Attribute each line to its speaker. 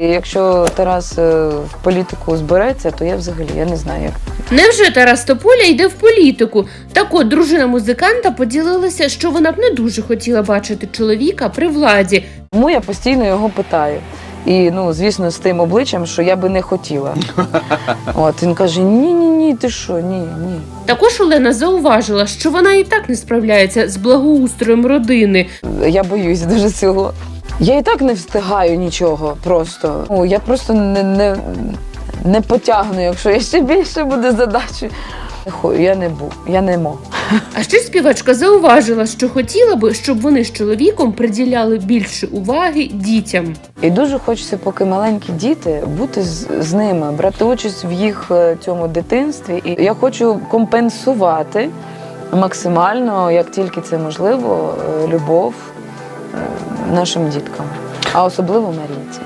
Speaker 1: І якщо Тарас е, в політику збереться, то я взагалі я не знаю, як.
Speaker 2: Невже Тарас Тополя йде в політику? Так от дружина музиканта поділилася, що вона б не дуже хотіла бачити чоловіка при владі.
Speaker 1: Тому я постійно його питаю. І ну, звісно, з тим обличчям, що я би не хотіла. От він каже: Ні, ні, ні, ти що, ні, ні.
Speaker 2: Також Олена зауважила, що вона і так не справляється з благоустроєм родини.
Speaker 1: Я боюсь дуже цього. Я і так не встигаю нічого просто. Ну, я просто не, не, не потягну, якщо я ще більше буде задачі. Я не був, я не мог.
Speaker 2: А ще співачка зауважила, що хотіла би, щоб вони з чоловіком приділяли більше уваги дітям.
Speaker 1: І дуже хочеться, поки маленькі діти, бути з, з ними, брати участь в їх е, цьому дитинстві. І я хочу компенсувати максимально, як тільки це можливо, е, любов е, нашим діткам, а особливо Марійці.